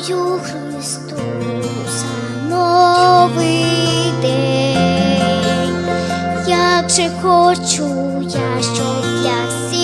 Христу Христуса новий день, як же хочу я, щоб для всіх.